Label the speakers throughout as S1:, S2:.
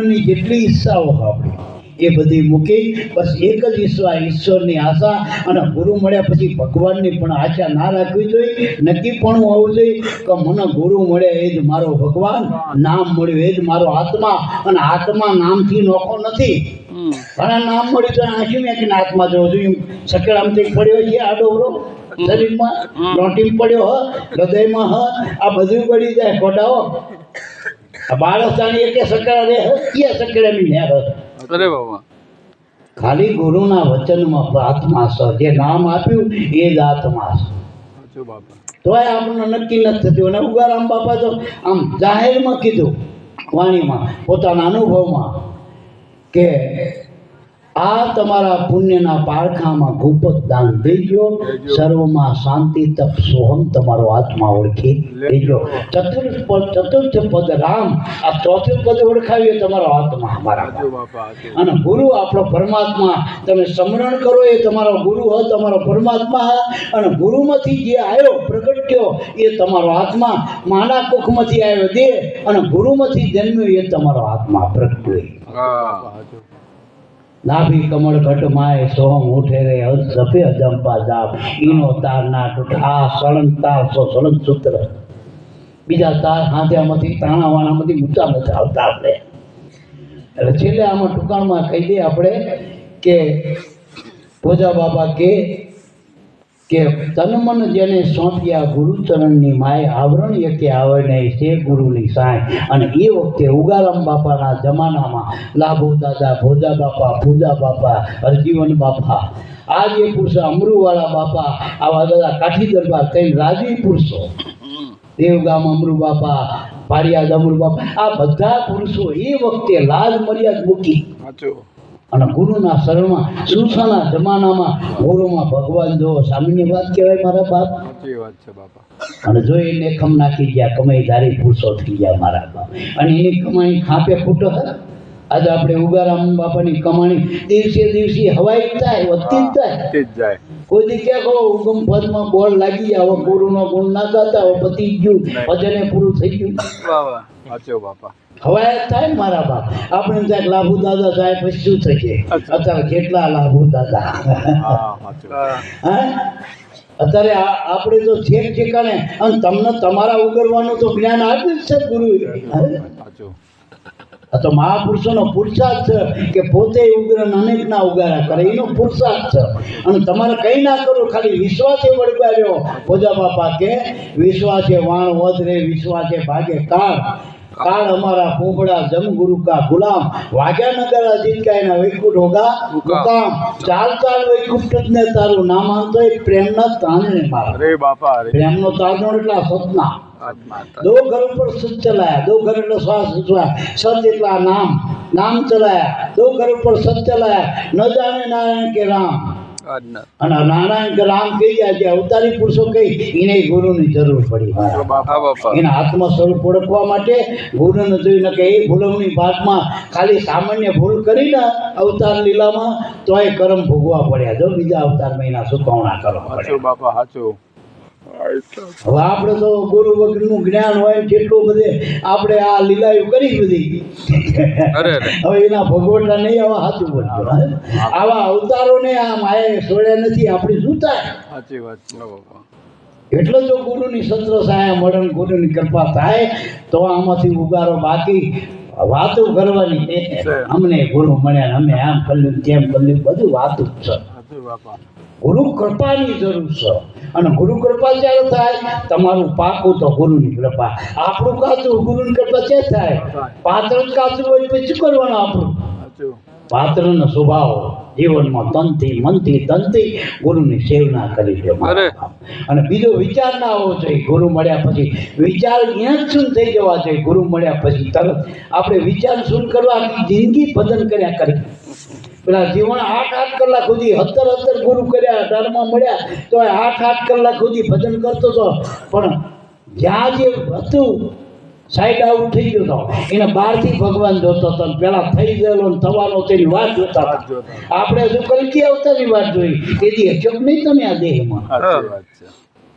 S1: ની જેટલી ઈચ્છાઓ આપણી. એ બધી મૂકી બસ એક જ ઈશ્વર ઈશ્વરની આશા અને ગુરુ મળ્યા પછી ભગવાનની પણ આશા ના રાખવી જોઈએ. નક્કી પણ હોવું જોઈએ કે મને ગુરુ મળે એ જ મારો ભગવાન નામ મળ્યું એ જ મારો આત્મા અને આત્મા નામથી નોખો નથી. ઘણા નામ મળ્યું તો આંખી મેં આત્મા જોવો જોઈએ આમથી પડ્યો છે આ ડોરો શરીરમાં લોટીમ પડ્યો હ હૃદયમાં હ આ બધું પડી જાય ખોટાઓ બાળક જાણી કે સકરા રે હ કે સકરામી ને હ
S2: અરે બાબા.
S1: ખાલી ગુરુના વચનમાં આત્મા છે. જે નામ આપ્યું એ જ આત્મા છે. તોય આપણને નક્કી નથી થતું. અને ઉગારામ બાપા તો આમ જાહેરમાં કીધું વાણીમાં પોતાના અનુભવમાં કે આ તમારા પુણ્યના પારખામાં ગુપત દાન દેજો સર્વમાં શાંતિ તપ સોહમ તમારો આત્મા ઓળખી. લેજો ચતુર્થ પદ ચતુર્થ પદ રામ. આ ચોથે પદ ઓળખાવીએ તમારો આત્મા અમારા અને ગુરુ આપણો પરમાત્મા. તમે સ્મરણ કરો એ તમારો ગુરુ હ તમારો પરમાત્મા હ. અને ગુરુમાંથી જે આવ્યો પ્રગટ્યો એ તમારો આત્મા. માના કુખમાંથી આવ્યો દેહ. અને ગુરુમાંથી જન્મ્યો એ તમારો આત્મા પ્રગટ્યો નાભી કમળ ઘટ માય સોમ ઉઠે રે, હદ સફે અજંપા જાપ. ઈનો તાર ના તૂટે આ સળંગ તાર સો સળંગ સૂત્ર. બીજા તાર હાથ્યામાંથી તાણાવાણામાંથી ઊંચા નથી આવતા આપણે. એટલે છેલ્લે આમાં ટૂંકાણમાં કહી દઈએ આપણે કે ભોજા બાબા કે કે તન મન જેને સોંપ્યા ગુરુચરણની માય આવરણ એકે આવરણે છે ગુરુની સાય અને એ વખતે ઉગારામ બાપાના જમાનામાં, લાભો દાદા, ભોજા બાપા, પૂજા બાપા, હરજીવન બાપા આ જે પુરુષ અમરુવાળા બાપા, આવા દાદા કાઠી દરબાર કઈ રાજી પુરુષો. દેવગામ અમરુ બાપા પાડિયાદ અમરુ બાપા, આ બધા પુરુષો એ વખતે લાજ મર્યાદ મૂકી.
S2: સાચું.
S1: અને ગુરુના શરણમાં સુસાના જમાનામાં ગુરુમાં ભગવાન જો સામાન્ય વાત કહેવાય મારા બાપ?
S2: સાચી વાત છે બાપા.
S1: અને જો એ લેખમ નાખી ગયા કમાઈદારી ભૂસો થઈ ગયા મારા બાપ. અને એની કમાણી ખાપે ફૂટો આજે આપણે ઉગારામ બાપાની કમાણી દિવસે દિવસે હવાઈ થાય વધતી જ થાય
S2: જાય.
S1: કોઈ દી ક્યાં કહો ઉગમ પદમાં બોલ લાગી ગયા હવે ગુરુનો ગુણ ના ગાતા હવે પતી ગયું ભજને પૂરું થઈ ગયું.
S2: બાબા સાચું બાપા.
S1: હવે થાય મારા બાપ? આપણે ત્યાં લાભુ દાદા થાય પછી શું થશે? અત્યારે કેટલા લાભુ દાદા? અત્યારે આપણે તો છેક ઠેકાણે અને તમને તમારા ઉગરવાનું તો જ્ઞાન આપ્યું જ છે
S2: ગુરુ
S1: આ તો મહાપુરુષોનો પુરુષાર્થ છે કે પોતે ઉગ્ર અને અનેકના ઉગારા કરે એનો પુરુષાર્થ છે. અને તમારે કંઈ ના કરો ખાલી વિશ્વાસે વળગાવ્યો ભોજા બાપા કે વિશ્વાસે વાણ વધરે વિશ્વાસે ભાગે કાળ. કાલ અમારા પોપડા જમગુરુ કા ગુલામ વાજાનગર અજીત કાયના વૈકુંઠ હોગા મુકામ ચાલ ચાલ વૈકુંઠ ને તારું નામ આંતો એ પ્રેમના તાણને મારા.
S2: અરે બાપા
S1: પ્રેમનો તાણનો એટલે સતના. દો ઘર ઉપર સત ચલાયા દો ઘર એટલે શ્વાસ ઉઠવાયા સત એટલા નામ નામ ચલાયા. દો ઘર ઉપર સત ચલાયા. ન જાણે નારાયણ કે રામ. અને નારાયણ રામ કહી ગયા છે અવતારી પુરુષો કહી એને ગુરુની જરૂર પડી એના આત્મ સ્વરૂપ ઓળખવા માટે ગુરુને જોઈને કે એ ભૂલવણી ભાગમાં ખાલી સામાન્ય ભૂલ કરીને અવતાર લીલામાં એ કર્મ ભોગવા પડ્યા જો બીજા અવતાર મહિના સુકવણા કરવા પડ્યા
S2: બાપા સાચું.
S1: આપણે તો ગુરુ વગરનું જ્ઞાન હોય ને જેટલું બધે આપણે આ લીલાયું કરી બધી.
S2: અરે અરે.
S1: હવે એના ભગવટા નહીં આવા હાથું બોલજો આવા અવતારોને આ માયાએ છોડ્યા નથી આપણે શું થાય
S2: સાચી વાત એટલે બાપા
S1: એટલો જો ગુરુની સત્ર સાયા મળે ને ગુરુની કૃપા થાય તો આમાંથી ઉગારો બાકી વાતો કરવાની. અમને ગુરુ મળ્યા અમે આમ કર્યું તેમ કર્યું બધું વાતું છે.
S2: બાપા
S1: ગુરુ કૃપાની જરૂર છે. અને ગુરુ કૃપા જ્યારે થાય તમારું પાકું તો ગુરુની કૃપા. આપણું કાચું ગુરુની કૃપા ક્યાં થાય? પાત્ર કાચું હોય પછી શું કરવાનું આપણું? પાત્રનો સ્વભાવ જીવનમાં તનથી મનથી તનથી ગુરુની સેવના કરી દે અને બીજો વિચાર ના હોવો જોઈએ. ગુરુ મળ્યા પછી વિચાર શું થઈ જવા જોઈએ. ગુરુ મળ્યા પછી તરત આપણે વિચાર શું કરવા જિંદગી ભજન કર્યા કરી પેલા જીવન આઠ આઠ કલાક સુધી હતર હતર ગુરુ કર્યા ધર્મમાં મળ્યા તો આઠ આઠ કલાક સુધી ભજન કરતો હતો. પણ જ્યાં જે હતું સાઈડ આઉટ થઈ ગયો હતો. એને બહારથી ભગવાન જોતો હતો પેલા થઈ ગયેલો ને થવાનો તેની વાત જોતા હતા. આપણે હજુ કલકી અવતારની વાત જોઈ? એથી હચોક નહીં તમે આ દેહમાં?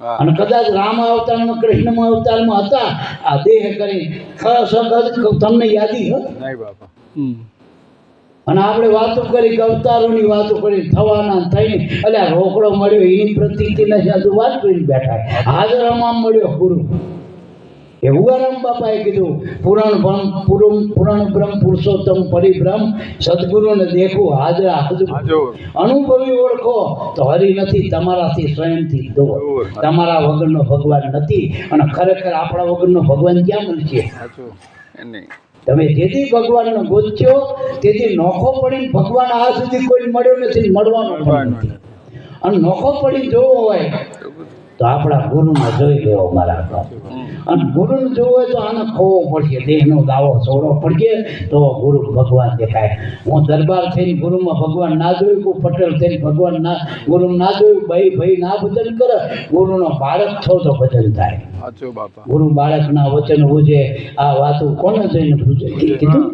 S1: અને કદાચ રામ અવતારમાં કૃષ્ણમાં અવતારમાં હતા. આ દેહ કરી ખ તમને યાદી હ?
S2: નહીં બાપા. હમ.
S1: અને આપણે વાતો કરી અવતારોની વાતો કરી થવાના થઈને એટલે રોકડો મળ્યો એની પ્રતિથી સાધુ વાત કરી બેઠા. હાજરામાં મળ્યો ગુરુ. એ ઉગારામ બાપાએ કીધું પુરાણ ભ્રમ પુરમ પુરાણ બ્રહ્મ પુરુષોત્તમ પરિબ્રહ્મ સદગુરુને દેખો હાજરા હાજર
S2: હાજર
S1: અનુભવી ઓળખો તો હરી નથી તમારાથી સ્વયંથી દૂર. તમારા વગરનો ભગવાન નથી અને ખરેખર આપણા વગરનો ભગવાન ક્યાં મળશે
S2: નહીં.
S1: તમે જેથી ભગવાનનો ગોત્યો તેથી નોખો પડીને ભગવાન આ સુધી કોઈ મળ્યો નથી મળવાનો અને નોખો પડી જોવો હોય તો આપણા ગુરુમાં જોઈ લેવો મારા બાપ અને ગુરુને જોવો તો આને ખોવો પડશે દેહનો દાવો છોડવો પડશે તો ગુરુ ભગવાન દેખાય. હું દરબાર થઈને ગુરુમાં ભગવાન ના જોયું કોઈ પટેલ થઈને ભગવાન ના ગુરુ ના જોયું? ભાઈ ભાઈ ના ભજન કરે. ગુરુનો બાળક છો તો ભજન થાય. ગુરુ બાળકના વચન પૂજે આ વાતો કોને જઈને પૂજે કીધું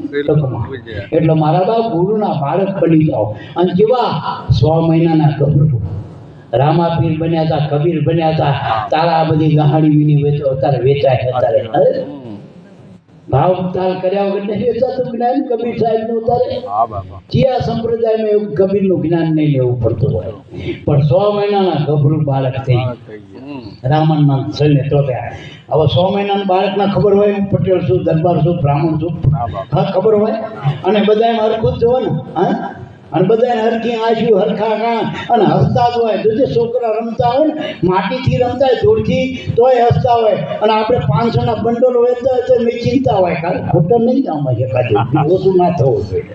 S1: એટલે મારા બાપ ગુરુના બાળક બની જાઓ. અને જેવા સો મહિનાના ગભરું રામાપીર બન્યા હતા કબીર બન્યા હતા તારા આ બધી ગહાણી વિની વેચો અત્યારે વેચાય અત્યારે. ભાવ ઉતાર કર્યા વગર નહીં વેચાતું જ્ઞાન કબીર સાહેબનું
S2: ઉતારે
S1: ચિયા સંપ્રદાયમાં એવું કબીરનું જ્ઞાન નહીં લેવું પડતું હોય? પણ સો મહિનાના ગભરું બાળક થઈ
S2: રામન
S1: રામનના સૈન્ય તો હવે સો મહિનાના બાળકના ખબર હોય હું પટેલ છું દરબાર છું બ્રાહ્મણ છું
S2: હા
S1: ખબર હોય? અને બધાને હરખું જ જોવો ને હા? અને બધાને હરખી આંસુ હરખા કાન અને હસતા જ હોય. જોજે છોકરા રમતા હોય ને માટીથી રમતા હોય ધૂળથી તોય હસતા હોય. અને આપણે પાંચસોના બંડલ વેચતા હોય તો મેં ચિંતા હોય. કારણ ખોટો નહીં આમાં કાજુ. ઓછું ના થવું જોઈએ.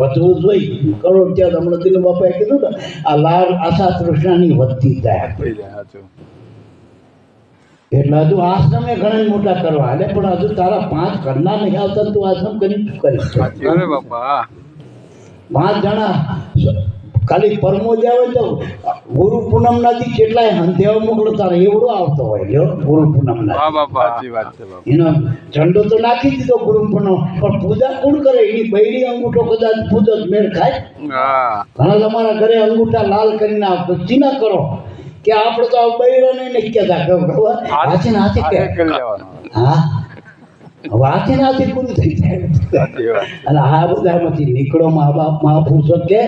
S1: વધવું જોઈએ. કરોડ ત્યાં હમણાં દિલ બાપાએ કીધું ને આ લાલ આશા તૃષ્ણાની વધતી જાય. એટલે હજુ આશ્રમે ઘણા મોટા કરવા. એટલે પણ હજુ તારા પાંચ ઘરના નહીં આવતા તું આશ્રમ કરી શું કરીશ?
S2: અરે બાપા.
S1: પાંચ જણા. ખાલી પરમો જ આવે તો ગુરુ પૂનમ નાથી કેટલાય હંધેવા મોકલો તારે એવડો આવતો હોય લ્યો ગુરુ પૂનમ ના
S2: હા બાપા. સાચી વાત છે બાપા.
S1: એનો ઝંડો તો નાખી દીધો ગુરુ પૂનમ. પણ પૂજા કોણ કરે? એની બૈરી અંગૂઠો કદાચ પૂજો મેળ ખાય.
S2: હા.
S1: ઘણા તમારા ઘરે અંગૂઠા લાલ કરીને આપો ચીના કરો કે આપણે તો આ બૈરો નહીં કહેતા. હાથે ને હાથે હા? હવે હાથે ને પૂરું થઈ જાય. અને આ બધામાંથી નીકળો મા બાપ મહાપુરુષો કે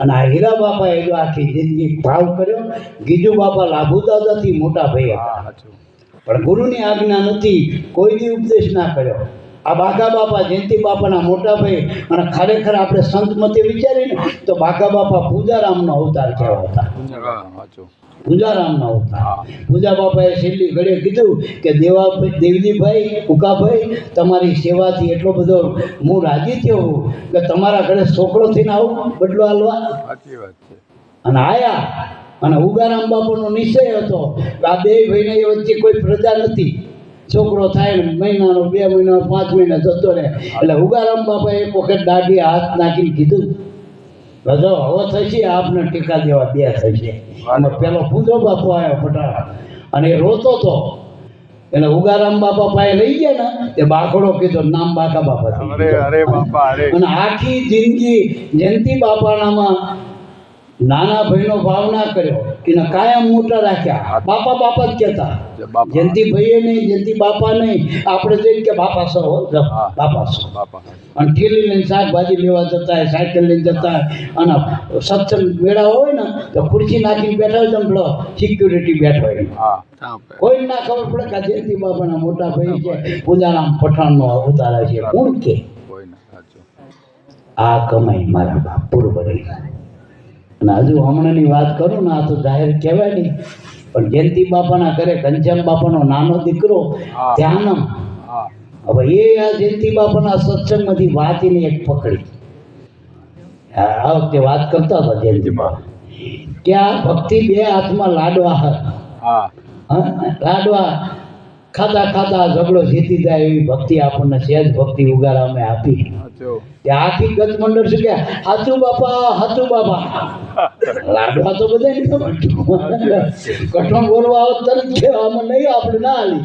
S1: અને આ હીરા બાપાએ જો આખી જિંદગી ભાવ કર્યો ગીજુ બાપા લાભુ દાદાથી મોટા ભાઈ પણ ગુરુની આજ્ઞા નથી કોઈ દી ઉપદેશ ના કર્યો. આ બાઘા બાપા જયંતિ બાપાના મોટા ભાઈ અને ખરેખર આપણે સંત મતે વિચારીને તો બાઘા બાપા પૂજારામનો અવતાર કહેવાતા. પૂજારામનો અવતાર. પૂજા બાપાએ છેલ્લી ઘડે કીધું કે દેવા દેવજીભાઈ ઉકાભાઈ તમારી સેવાથી એટલો બધો હું રાજી થયો હું કે તમારા ઘરે છોકરો થઈને આવું બદલો હાલવા
S2: સાચી વાત છે.
S1: અને આયા. અને ઉગારામ બાપુનો નિશ્ચય હતો કે આ બે ભાઈને એ વચ્ચે કોઈ પ્રજા નથી. છોકરો થાય ને મહિનાનો બે મહિનાનો પાંચ મહિના જતો રહે. એટલે ઉગારામ બાપા એક વખત દાઢી હાથ નાખીને કીધું બધો હવે થશે આપને ટીકા દેવા બે થશે. અને પેલો પૂજો બાપો આવ્યો ફટાક અને એ રોતો તો. એટલે ઉગારામ બાપા પાસે લઈ ગયા ને એ બાકડો કીધો નામ બાકા બાપા. અને આખી જિંદગી જયંતિ બાપાનામાં નાના ભાઈનો ભાવ ના કર્યો એને કાયમ મોટા રાખ્યા. બાપા બાપા જ કહેતા.
S2: બાપા.
S1: જયંતિ ભાઈએ નહીં જયંતિ બાપા નહીં આપણે જઈને કે બાપા સૌ હો, બાપા સૌ
S2: બાપા
S1: અને ઠેલી લઈને શાકભાજી લેવા જતા સાયકલ લઈને જતા અને સત્સંગ મેળા હોય ને તો ખુરશી નાખીને બેઠા હોય તો સિક્યુરિટી બેઠો હોય. કોઈ ના ખબર પડે કે જયંતિ બાપાના મોટા ભાઈ છે પૂજારામ પઠાણનો અવતાર છે. કોણ કે?
S2: ના
S1: આ કમાઈ મારા બાપ પૂર્વની અને હજુ હમણાંની વાત કરું ને આ તો જાહેર કહેવાય નહીં પણ જયંતિ બાપાના ઘરે ઘનશ્યામ બાપાનો નાનો દીકરો. ધ્યાનમ. હવે એ આ જયંતિ બાપાના સત્સંગમાંથી વાત એને એક પકડી. આ વખતે વાત કરતા હતા જયંતિ બાપા. કે આ ભક્તિ બે હાથમાં લાડવા લાડવા ખાતા ખાતા ઝઘડો જીતી જાય એવી ભક્તિ આપણને સહેજ ભક્તિ ઉગારામે આપી.
S2: સાચું
S1: તે મંડળ છે કે હાથું બાપા હાથું બાપા. લાડવા તો બધા કઠણ બોલવા આવો તરત આમાં નહીં આપણે ના હાલી.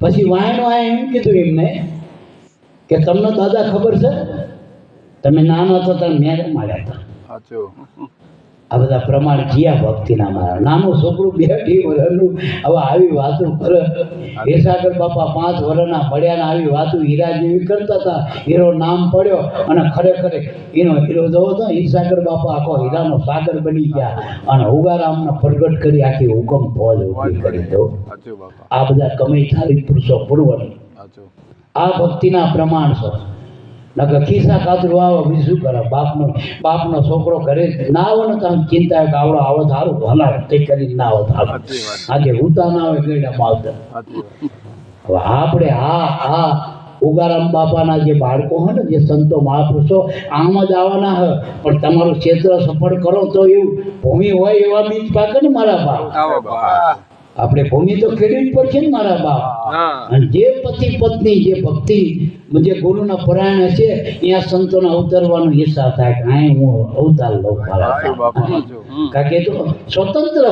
S1: પછી વાયનો આ એમ કીધું એમને કે તમને દાદા ખબર છે? તમે નાના હતા ત્યારે મેં માર્યા હતા. આ બધા પ્રમાણ જીયા ભક્તિના મારા નાનું છોકરું બે અઢી વર્ષનું હવે આવી વાતો કરે. હેસાગર બાપા પાંચ વર્ષના પડ્યાને આવી વાતો હીરા જેવી કરતા હતા. હીરો નામ પડ્યો અને ખરેખર એનો હીરો જવો તો હીરાસાગર બાપા આખો હીરાનો સાગર બની ગયા. અને ઉગારામને પ્રગટ કરી આખી હુકમ ફોજ ઊભી કરી દો. આ બધા કમાઈ થાળી પુરુષો પૂર્વની. આ ભક્તિના પ્રમાણ છે. નકર ખિસ્સા કાતરું આવે બીજું શું કરે? બાપનો બાપનો છોકરો ઘરે ના આવે ને તમે ચિંતા કે આવડો આવો સારું ભલા તે કરીને ના આવો સારું આજે ઉતા ના આવે ગયડા માવતર. હવે આપણે આ આ ઉગારામ બાપાના જે બાળકો હોય ને જે સંતો મહાપુરુષો આમ જ આવવાના હોય. પણ તમારું ક્ષેત્ર સફળ કરો તો એવું ભૂમિ હોય એવા બીજ પાકે ને મારા બાપા. આપણે ભૂમિ તો ખેડવી પર છે ને મારા બાપ. અને જે પતિ પત્ની જે ભક્તિ જે ગુરુના પરાયણ છે ત્યાં સંતોના અવતરવાનો હિસ્સા થાય કે અહીં હું અવતાર લઉં કારણ કે તો સ્વતંત્ર.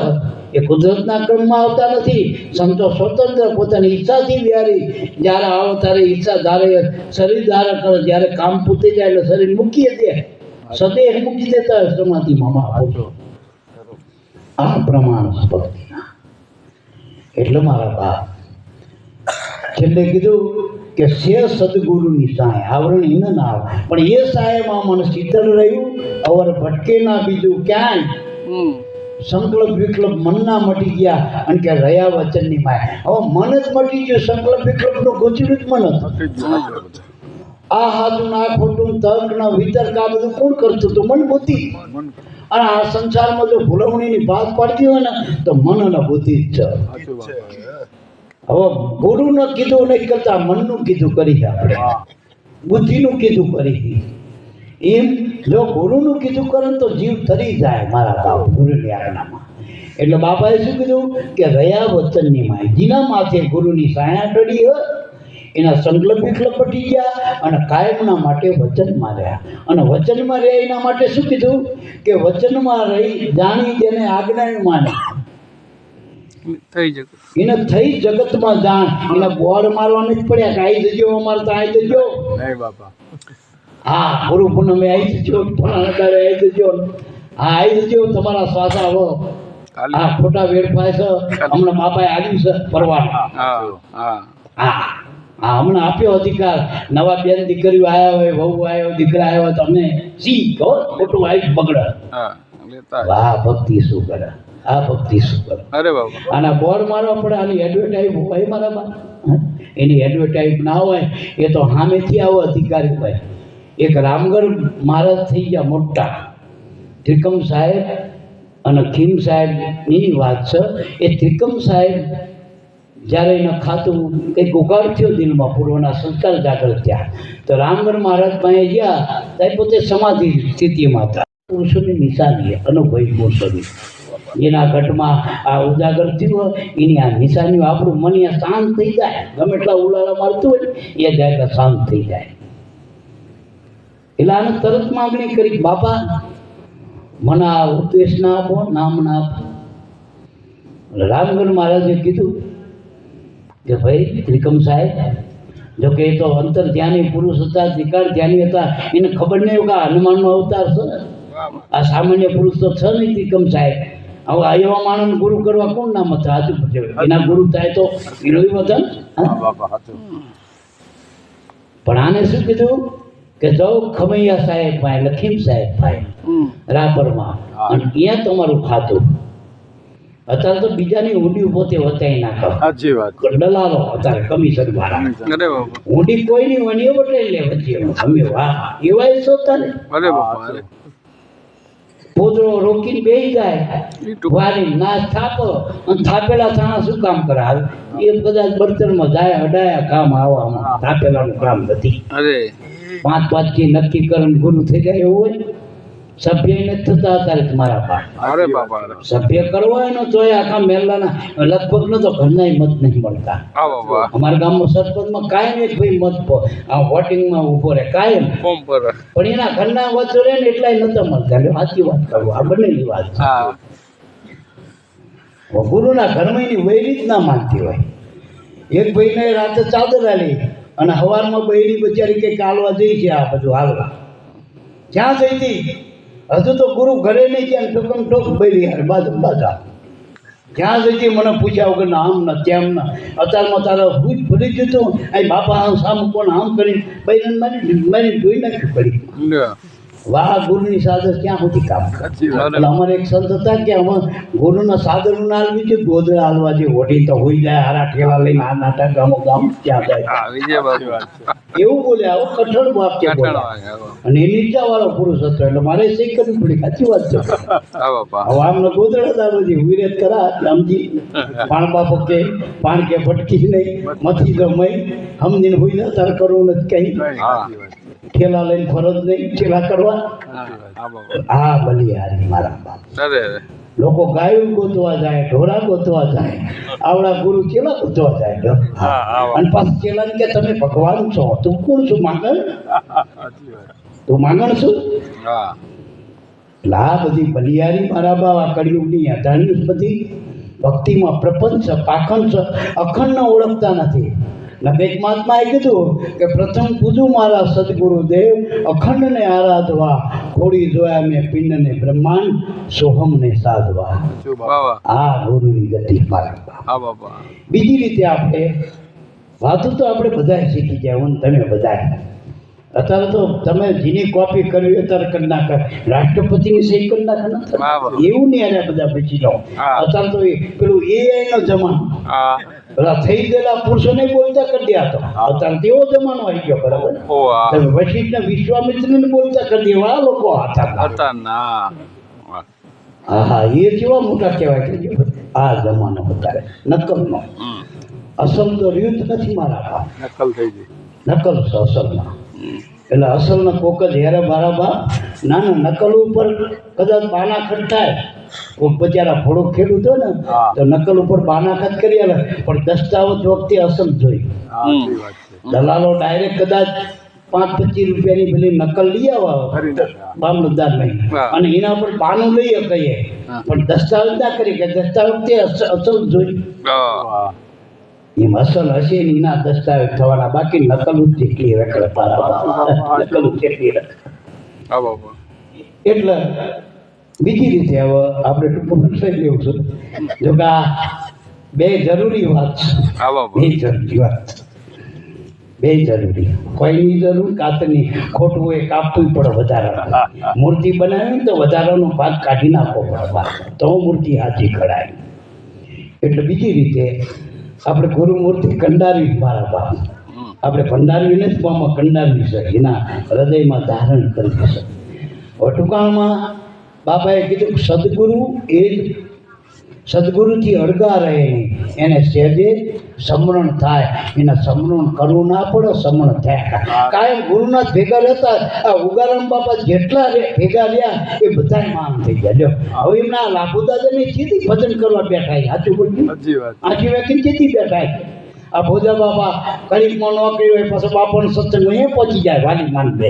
S1: એ કુદરતના ક્રમમાં આવતા નથી. સંતો સ્વતંત્ર પોતાની ઈચ્છાથી વ્યારી. જ્યારે આવો ત્યારે ઈચ્છા ધારે શરીર ધારા કરે જ્યારે કામ પૂતી જાય એટલે શરીર મૂકી દે. સદેહ મૂકી દેતા સમાધિ સમાધિમાં મહાપુરુષો. આ પ્રમાણ છે ભક્તિના એટલે મારા બાપ. છેલ્લે કીધું કે સે સદગુરુની સાય આવરણ ઇન ના આવે. પણ એ સાયમાં મને શીતળ રહ્યું અવર ભટકે ના બીજું ક્યાંય. સંકલ્પ વિકલ્પ મનના મટી ગયા અને કે રહ્યા વચનની માય. હવે મન જ મટી ગયું સંકલ્પ વિકલ્પનું ગોચરું જ. મન હતું. આ હાથું ના ખોટું તર્ક ના વિતર્ક આ બધું કોણ કરતું હતું? મન બુદ્ધિ
S2: મન
S1: અને આ સંસારમાં જો ભૂલવણીની ભાગ પડતી હોય ને તો મન અને બુદ્ધિ જ છે. હવે ગુરુનું કીધું નહીં કરતા મનનું કીધું કરી આપણે. બુદ્ધિનું કીધું કરી એમ જો ગુરુનું કીધું કરે તો જીવ તરી જાય મારા બાપ ગુરુની આજ્ઞામાં. એટલે બાપાએ શું કીધું? કે રહ્યા વચનની માય જીના માથે ગુરુની સાયા ટળી હોય એના સંકલ્પ વિકલ્પ પટી ગયા અને કાયમના માટે વચનમાં રહ્યા. અને વચનમાં રહ્યા એના માટે શું કીધું? કે વચનમાં રહી જાણી જેને આજ્ઞા માને.
S3: થઈ જગત.
S1: એને થઈ જગતમાં જાણ. એને બોર્ડ મારવાનું જ પડ્યા કે આવી જજો અમારે તો આવી જજો.
S2: નહીં બાપા.
S1: હા ગુરુ પૂનમે આવી જજો ફલાણા દાડે આવી જજો. હા આવી જજો તમારા શ્વાસા
S2: આવો
S1: હા ખોટા વેડફાય છે. હમણાં બાપાએ આવ્યું છે પરવાનું
S3: હા.
S2: હા.
S1: હા હમણાં આપ્યો અધિકાર. નવા બેન દીકરીઓ આવ્યા હોય વહુ આવ્યો દીકરા આવ્યો તમને સી કહો ખોટું આવી બગડે. વાહ ભક્તિ શું કરે? આ ભક્તિ શું કરે?
S2: અરે બાબા
S1: આના બોર્ડ મારવા પડે આની એડવર્ટાઈઝ હોય મારા બા એની એડવર્ટાઈઝ ના હોય એ તો સામેથી આવો અધિકારી હોય. એક રામગઢ મહારાજ થઈ ગયા મોટા. ત્રિકમ સાહેબ અને ખીમ સાહેબની વાત છે. એ ત્રિકમ સાહેબ જ્યારે એને ખાતું કંઈક ઉગાડ થયો દિલમાં, પૂર્વના સંસ્કાર જાગૃત થયા. તો રામગઢ મહારાજ પાસે ગયા, ત્યારે પોતે સમાધિ સ્થિતિમાં હતા. પુરુષોની નિશાની, અનુભવી પુરુષોની. એના ઘટમાં આ ઉજાગર થયું એની આ નિશાનીઓ આપણું મન એ શાંત થઈ જાય. ગમે એટલા ઉલાળા મારતું હોય ને, એ જાય શાંત થઈ જાય. એટલે આને તરત માગણી કરી, બાપા, મને આ ઉપદેશ ના આપો, નામ ના આપો. રામગર મહારાજે કીધું કે ભાઈ ત્રિકમ સાહેબ જો કે એ તો અંતર ધ્યાની પુરુષ હતા ત્રિકાળ ધ્યાની હતા એને ખબર નહીં કે હનુમાનનો અવતાર છે આ સામાન્ય પુરુષ તો છે નહીં ત્રિકમ સાહેબ. હવે આ એવા માણસને ગુરુ કરવા કોણ નામ હતા? હાજુ એના ગુરુ થાય તો વિરોધી વતન
S2: હા? બાપા સાચું
S1: પણ આને શું કીધું? કે જાઓ ખમૈયા સાહેબ ભાઈ લખીમ સાહેબ ભાઈ રાપરમાં. અને ત્યાં તમારું ખાતું. અત્યારે તો બીજાની ઊંડી પોતે વચાઈ નાખો.
S2: સાચી વાત.
S1: દલાલો અત્યારે કમિશન વાળા
S3: અરે બાપા.
S1: ઊંડી કોઈ નહીં હોય ને લે વચ્ચે. અમે વાહ એવા સોતા ને.
S3: અરે બાપા
S1: પોદરો રોકીને બેસી જાય. વારી ના થાપો અને થાપેલા થાણા શું કામ કરાવે એ કદાચ બર્તનમાં જાય અડાયા કામ આવવામાં. થાપેલાનું કામ નથી.
S3: અરે.
S1: પાંચ પાંચથી નક્કી કરીને ગુરુ થઈ જાય એવું હોય સભ્ય થતા અત્યારે તમારા પાસે
S3: અરે બાપા
S1: સભ્ય કરવો હોય ને તોય આખા મેલાના લગભગ ન તો ઘરના મત નહીં મળતા. અમારા ગામમાં સરપંચમાં કાયમ એક ભાઈ મત પો- આ વોટિંગમાં ઊભો રહે કાયમ. પણ એના ઘરના વચ્ચે રહે ને એટલા નતો મળતા. સાચી વાત કરું આ બંનેની વાત છે. ગુરુના ઘરમાં એની વૈરી જ ના માનતી હોય. એક ભાઈને રાતે ચાદર આલી અને હવારમાં બૈરી બચારી કે હાલવા જઈ છે આ બધું હાલવા. ક્યાં જઈ હતી? હજુ તો ગુરુ ઘરે નહીં ત્યાં ટૂંકમ ટૂંક બરી યાર બાજુ બાજા જ્યાં જતી મને પૂછ્યા વગર આમ ને તેમ ના. અત્યારમાં તારા ભૂજ ભૂલી ગયું તું અહીં બાપા આમ સામ કોણ આમ કરી બૈરન મારી મારી જોઈ નાખી પડી. વાહ ગુરુની સાદર ક્યાં સુધી કામ? એટલે અમારે એક સંત હતા કે અમે ગુરુના સાદર ના હાલવી છે ગોદડા હાલવા જે હોડી તો હોઈ જાય હારા ઠેલા લઈને આ નાટક અમુક ગામ ક્યાં જાય. એવું બોલ્યા આવો કઠણ
S3: બાપ આવો.
S1: અને એ નીચા વાળો પુરુષ હતો એટલે મારે સહી કરવી પડી સાચી વાત છે. હવે આમને ગોદડા દા વિરેત કરા સમજી પાણ બાપ કે પાણ કે ભટકી નહીં મથી ગમય હમદીન હોય ને તાર કરવું નથી કઈ. ઠેલા લઈને ફરજ નહીં ઠેલા કરવા.
S3: હા
S1: બલિહારી મારા બાપ. લોકો ગાયું ગોતવા જાય ઢોરા ગોતવા જાય આવડા ગુરુ ચેલા ગોતવા જાય. અને પાછું ચેલાને કે તમે ભગવાન છો તું કોણ છું માંગણ? તું માંગણ છું
S3: લા
S1: એટલે આ બધી બલિયારી મારા બાવા કળિયુગની અજાણ્યું બધી ભક્તિમાં પ્રપંચ પાખંડ અખંડ ઓળખતા નથી. ને એક મહાત્માએ કીધું કે પ્રથમ પૂજું મારા સદગુરુદેવ અખંડને આરાધવા ખોડી જોયા મેં પિંડને બ્રહ્માંડ સોહમને સાધવા. આ ગુરુની ગતિ બીજી રીતે આપણે વાતું તો આપણે બધા શીખી ગયા હું તમે બધા અત્યારે તો તમે જેની કોપી કરવી હોય ત્યારે કરી નાખે. રાષ્ટ્રપતિની સહી કરી નાખે. એવું નહીં બધા પૂછી જાઓ અત્યારે તો એ પેલું એઆઈ નો જમાનો. પેલા થઈ ગયેલા પુરુષો નહીં બોલતા કરી તો. અત્યારે તેવો જમાનો આવી ગયો બરાબર? તમે વશિષ્ઠ વિશ્વામિત્રને બોલતા કરી દેવા આ લોકો હતા.
S3: હતા ના
S1: હા. હા એ કેવા મોટા કહેવાય કે આ જમાનો હતા. નકલનો. અસલ તો યુદ્ધ નથી મારા
S2: નકલ થઈ ગઈ.
S1: નકલ છે અસલમાં. એટલે અસલના કોક જ હેરા બારાબા નાના ના નકલ ઉપર કદાચ બાનાખત થાય બચારા ખેડૂત હોય ને તો નકલ ઉપર બાનાકાત કરી આવે પણ દસ્તાવેજ વખતે અસમ જોઈ. દલાલો ડાયરેક્ટ કદાચ પાંચ પચીસ રૂપિયાની પેલી નકલ લઈ આવા
S2: કરી નાખે હા.
S1: મામલતદાર નહીં. અને એના પર બાનું લઈએ કહીએ. પણ દસ્તાવેજ ના કરી કે દસ્તાવેજ તે અસલ જોઈ. એમ અસલ હશે ને એના દસ્તાવેજ થવાના. બાકી નકલ જેટલી રખડે પારા નકલ જેટલી રખડે એટલે બીજી રીતે હવે આપણે ટૂંકું સમજાવી લેવું છે. જો કે આ બે જરૂરી વાત છે. બે જરૂરી વાત. બે જરૂરી. કોઈની જરૂર કાતની ખોટું હોય કાપવું પડે વધારાનું. મૂર્તિ બનાવી તો વધારાનો ભાગ કાઢી નાખવો પડે. તો મૂર્તિ હાથી કઢાય એટલે બીજી રીતે આપણે ગુરુ મૂર્તિ કંડારવી મારા બાપ. આપણે ભંડારવી નથી પણ કંડારવી છે. એના હૃદયમાં ધારણ કરવી છે. ટૂંકાણમાં બાપાએ કીધું સદગુરુ એ જ સદગુરુથી અળગા રહે નહીં એને સહેજે સમરણ થાય. એને સમરણ કરવું ના પડે સમરણ થાય. કાયમ ગુરુના ભેગા રહેતા આ ઉગારામ બાપા જેટલા ભેગા રહ્યા એ બધા માન થઈ ગયા. જો હવે એમના લાભુ દાદાની સીધી ભજન કરવા બેઠા સાચું બોલ્યું? આખી વ્યક્તિ ચેતી બેઠા. આ ભોજા બાપા કડીકમાં નોકરી હોય પછી બાપાનો સત્સંગ એ પહોંચી જાય વાલી માન બે.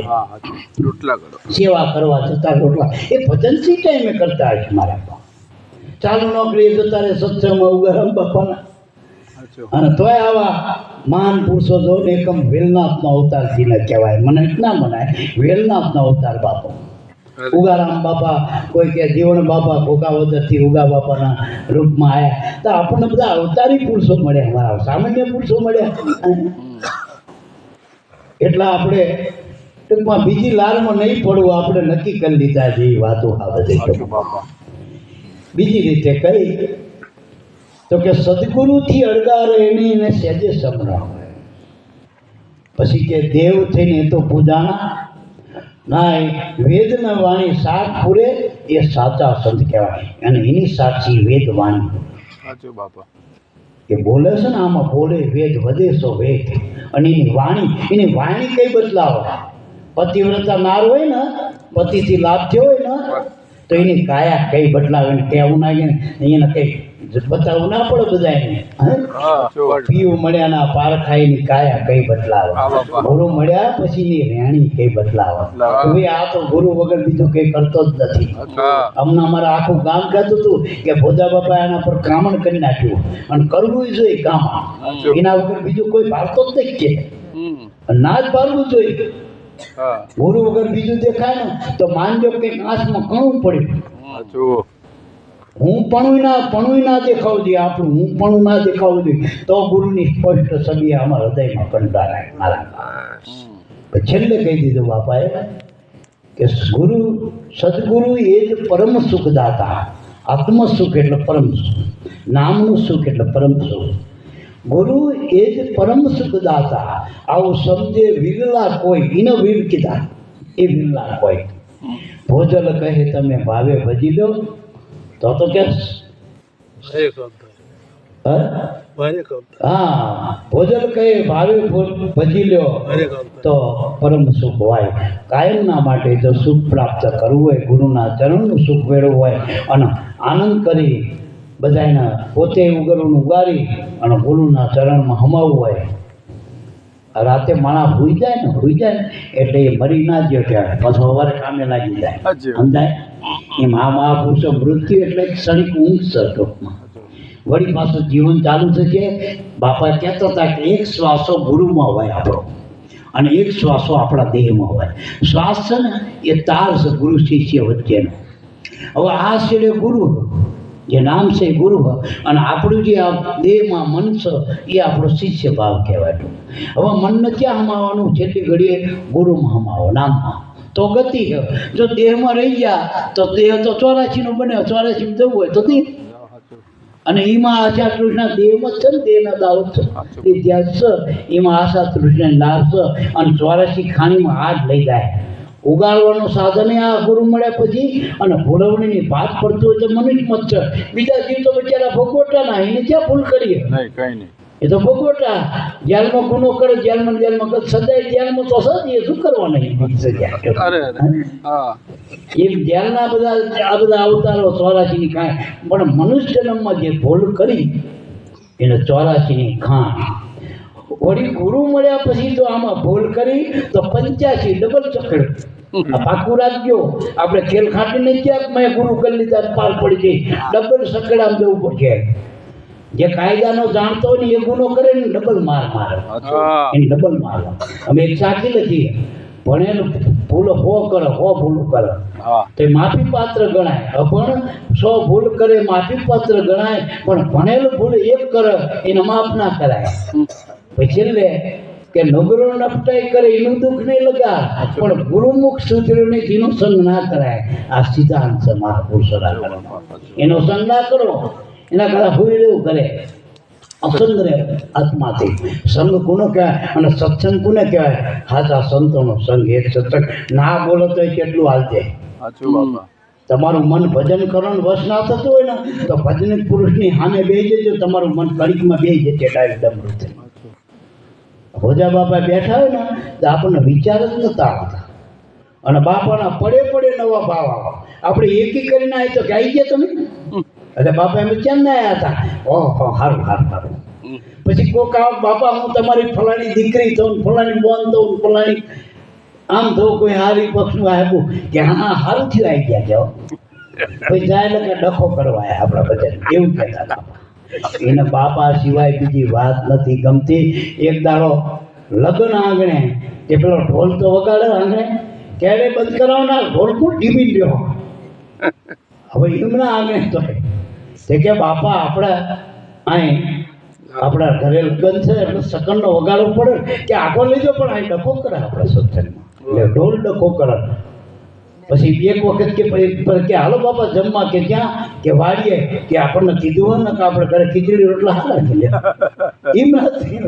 S3: રોટલા કરો.
S1: સેવા કરવા જતા રોટલા. એ ભજન સી ટાઈમે કરતા હશે મારા બા ચાલુ નોકરી જતા રહે સત્સંગમાં ઉગારામ બાપાના. અને તોય આવા મહાન પુરુષો જો ને એકમ વેલનાથનો અવતાર જીને કહેવાય. મને ના મનાય. વેલનાથનો અવતાર બાપો. ઉગારામ બાપા કોઈ કે જીવન બાપા ભોગાવદરથી ઉગા બાપાના રૂપમાં આવ્યા તો આપણને બધા અવતારી પુરુષો મળ્યા અમારા સામાન્ય પુરુષો મળ્યા. એટલા આપણે ટૂંકમાં બીજી લાલમાં નહીં પડવું આપણે નક્કી કરી લીધા છે એ વાતો આ બધી.
S2: બાપા.
S1: બીજી રીતે કહી તો કે સદગુરુથી થી રહે એની સેજે સહેજે સમરણ હોય પછી કે દેવ થઈને એ તો પૂજાણા ના એ વેદના વાણી સાત પૂરે એ સાચા સંત કહેવાય. અને એની સાચી વેદ વાણી
S2: સાચું બાપા.
S1: એ બોલે છે ને આમાં બોલે વેદ વધે સો વેદ. અને એની વાણી એની વાણી કઈ બદલાવે? પતિવ્રતા નાર હોય ને પતિથી લાભ થયો હોય ને તો એની કાયા કઈ બદલાવે ને? કહેવું ને એને કઈ બતાવવું ના પડે બધાને પીવું મળ્યા ના પારખાઈની કાયા કઈ બદલાવે. ગુરુ મળ્યા પછીની રેણી કઈ બદલાવે. હવે આ તો ગુરુ વગર બીજું કઈ કરતો જ નથી. અમને અમારા આખું ગામ કહેતું હતું કે ભોજા બાપા એના પર કામણ કરી નાખ્યું. અને કરવું જોઈએ કામ. એના વગર બીજું કોઈ ભાળતો જ નહીં કે. ના જ ભાળવું જોઈએ.
S3: હા.
S1: ગુરુ વગર બીજું દેખાય ને તો માનજો કે આંખમાં કણું પડ્યું. હું પણ ના પણ ના દેખાવું જોઈએ આપણું હું પણ ના દેખાવું જોઈએ તો ગુરુની સ્પષ્ટ છબી અમારા હૃદયમાં કંટાળાય મારા છેલ્લે કહી દીધું બાપાએ કે ગુરુ, સદગુરુ એ જ પરમ સુખદાતા. આત્મ સુખ એટલે પરમ સુખ. નામનું સુખ એટલે પરમ સુખ. ગુરુ એ જ પરમ સુખદાતા. આવું સમજે વિરલા કોઈ ઇન વીર કીધા એ વિરલા કોઈ. ભોજલ કહે, તમે ભાવે ભજી લો તો તો કે હા ભોજન કહે ભાવે ભજી લ્યો. તો પરમ સુખ હોય. કાયમના માટે જો સુખ પ્રાપ્ત કરવું હોય ગુરુના ચરણનું સુખ મેળવવું હોય અને આનંદ કરી બધાને પોતે ઉગરનું ઉગારી અને ગુરુના ચરણમાં હમાવવું હોય. રાતે માણસ હુઈ જાય ને હુઈ જાય ને એટલે એ મરી ના ગયો ત્યારે. પછી સવારે કામે લાગી જાય. સમજાય? એમ આ મહાપુરુષો મૃત્યુ એટલે ક્ષણિક ઊંઘ સ્વરૂપમાં વળી પાછું જીવન ચાલુ થશે બાપા કહેતા હતા કે એક શ્વાસો ગુરુમાં હોય આપણો. અને એક શ્વાસો આપણા દેહમાં હોય. શ્વાસ છે ને, એ તાર છે, ગુરુ શિષ્ય વચ્ચેનો. હવે આ છેડે ગુરુ, જે નામ છે ગુરુ, અને આપણું જે દેહમાં મન છે, એ આપણો શિષ્ય ભાવ કહેવાય હવે મનને ક્યાં હમાવાનું? છેલ્લી ઘડીએ ગુરુમાં હમાવો, નામમાં. તો ગતિ છે. જો દેહમાં રહી ગયા, તો દેહ તો ચોરાશીનો બને ચોરાશી જવું હોય તો
S2: નહીં.
S1: અને એમાં આશા તૃષ્ણા દેહમાં છે ને, દેહના દાવ છે. એ ધ્યાન છે. એમાં આશા તૃષ્ણા લાભ છે અને ચોરાશી ખાણીમાં હાથ લઈ જાય. ઉગાડવાનું સાધન આ ગુરુ મળ્યા પછી અને ભોળવણીની ભાત પડતું હોય તો મનુષ્ય મત છે. બીજા જીવ તો બિચારા ભોગવટા ના એને ક્યાં ભૂલ કરીએ?
S2: નહીં, કઈ નહીં.
S1: એ તો ભોગવટા જેલમાં ગુનો કરે જેલમાં જેલમાં કરે સદાય જેલમાં તો સદીએ શું કરવા નહીં સજા? એમ જેલના બધા આ બધા અવતારો ચોરાશીની ખાણ પણ મનુષ્ય જન્મમાં જે ભૂલ કરી એને ચોરાશીની ખાણ. વળી ગુરુ મળ્યા પછી તો આમાં ભૂલ કરી તો પંચ્યાસી ડબલ ચકડ. પાકું રાખજો. આપણે ખેલ ખાટીને ક્યાંક મેં ગુરુ કરી લીધા પાર પડી જઈ ડબલ સકડામ જવું પડશે જે કાયદાનો જાણતો ને એ ગુનો કરે ને ડબલ માર મારે. એને ડબલ માર અમે એક સાચી લખીએ ભણેલું ભૂલ હો કરે હો ભૂલ કરે. તે માફી પાત્ર ગણાય. અભણ સો ભૂલ કરે માફી પાત્ર ગણાય. પણ ભણેલ ભૂલ એક કરે એને માફ ના કરાય. પછી છેલ્લે કે નગરો નપટાઈ કરે એનું દુઃખ નહીં લગા પણ ગુરુમુખ સૂત્રોને જેનો સંગ ના કરાય. આ સિદ્ધાંત છે મહાપુરુષોના એનો સંગ ના કરો. એના કરતા ભૂલ એવું કરે અસંગ રહે આત્માથી. સંગ કોનો કહેવાય? અને સત્સંગ કોને કહેવાય? હાચા સંતોનો સંગ એક સત્સંગ. ના બોલો તો કેટલું હાલશે? તમારું મન ભજન કરણ વશ ના થતું હોય ને તો ભજન પુરુષની સામે બે જજો તમારું મન કળીકમાં બે જશે ડાયરેક્ટ ડમરું થઈ હોજા બાપા બેઠા હોય ને તો આપણને વિચાર જ નતા આવતા. અને બાપાના પડે પડે નવા ભાવ આવા. આપણે એકી કરીને આવી તો ગાઈ ગયા તમે? એટલે બાપા એમ કેમ ના આવ્યા હતા ઓહો સારું સારું સારું પછી કોક આવ બાપા હું તમારી ફલાણી દીકરી થઉં ફલાણી બોન થઉં ફલાણી આમ થવું કોઈ હારી પક્ષનું આપ્યું કે હા સારું થયું આવી ગયા જાઓ પછી જાય એટલે ડખો કરવા આવ્યા આપણા બધા. એવું કહેતા હતા એને બાપા સિવાય બીજી વાત નથી ગમતી. એક દાડો લગ્ન આંગણે કે પેલો ઢોલ તો વગાડે આંગણે ક્યારે બંધ કરાવના ઢોલ કોણ ડીબી લ્યો હવે એમના આંગણે તે કે બાપા, આપણે અહીં આપણા ઘરે લગ્ન છે, એટલે સકનનો વગાડો પડે કે આગો લેજો પણ અહીં ડખો કરે આપણે સત્સંગમાં ઢોલ ડખો કરે. પછી એક વખત કે કે હાલો બાપા, જમવા કે ક્યાં? કે વાડીએ, કે આપણને કીધું હોય ને કે આપણે ઘરે ખીચડી, રોટલા હારા કે એમ નથી.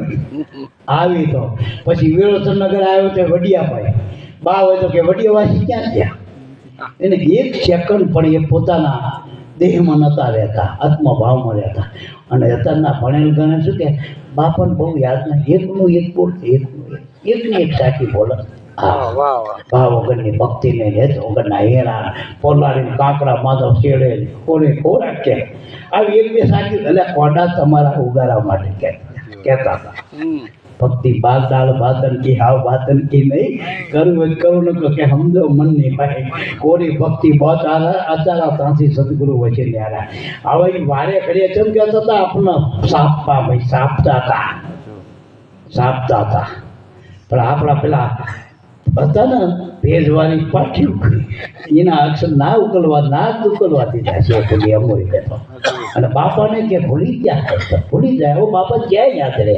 S1: આવી તો. પછી વિરોચન નગર આવ્યો તે વડિયાભાઈ. બા હોય તો કે, વડિયાવાસી ક્યાં ગયા? એને એક સેકન્ડ પણ એ પોતાના દેહમાં નહોતા રહેતા આત્મભાવમાં રહેતા. અને અત્યારના ભણેલ ગણે શું કે બાપન બહુ યાદ નહીં. એકનું એક બોલ એકનું એક. એકની એક સાચી બોલ. હા.
S3: વાહ વાહ
S1: ભાવ વગરની ભક્તિને હેત વગરના હેરા પોલારી કાંકરા માધવ શેડે કોને ખોરાક કે. આવી એક બે સાચી એટલે કોડા તમારા ઉગારા માટે કહેતા કહેતા હતા. ભક્તિ બાલ દાળ બાતન કી, હાવ બાતન કી નહીં. કરવું કરવું ન કે સમજો મનની ભાઈ કોરી ભક્તિ બહુત અચારા ત્યાંથી સદગુરુ વચ્ચે ન્યારા હવે વારે કરીએ ચમ કહેતા હતા? આપણા સાપતા ભાઈ સાપતા હતા. સાપતા હતા. પણ આપણા પેલા હતા ને પાઠી પાઠ્યું એના અક્ષર ના ઉકલવા ના જ ઉકલવાથી જાય. છે પેલી અમોરી કહેતો અને બાપાને કે ભૂલી ગયા કરતા ભૂલી જાય. હવે બાપા ક્યાંય યાદ રહે?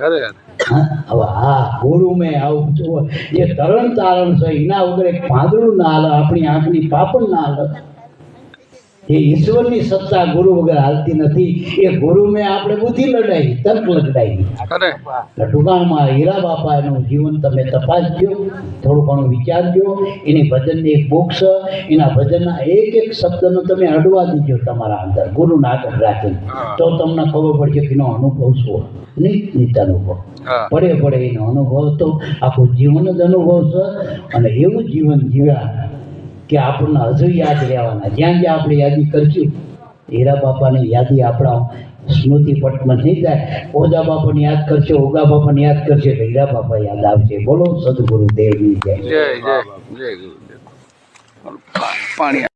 S1: હવે હા ગુરુ મેં આવું જો એ તરણ તારણ છે એના વગર એક પાંદડું ના હાલે આપણી આંખની પાપડ ના હાલે. એ ઈશ્વરની સત્તા ગુરુ વગર હાલતી નથી. એ ગુરુ મેં આપણે બુદ્ધિ લડાવી તર્ક લડાવી. ટૂંકાણમાં હીરા બાપા એનું જીવન તમે તપાસજો થોડું ઘણું વિચારજો એની ભજનની એક બુક છે એના ભજનના એક એક શબ્દનો તમે અડવા દીજો તમારા અંદર. ગુરુને આગળ
S3: રાખી
S1: તો તમને ખબર પડશે કે એનો અનુભવ શું નિત નિત અનુભવ. પડે પડે એનો અનુભવ તો આખું જીવન જ અનુભવ છે. અને એવું જીવન જીવ્યા કે આપણને હજુ યાદ રહેવાના. જ્યાં જ્યાં આપણે યાદી કરશું, હીરા બાપાની યાદી આપણા સ્મૃતિ પટમાં નહીં જાય ઓજા બાપાને યાદ કરશે, ઓગા બાપાને યાદ કરશે, તો હીરા બાપા યાદ આવશે. બોલો, સદગુરુ દેવની જય.
S3: જય જય પાણી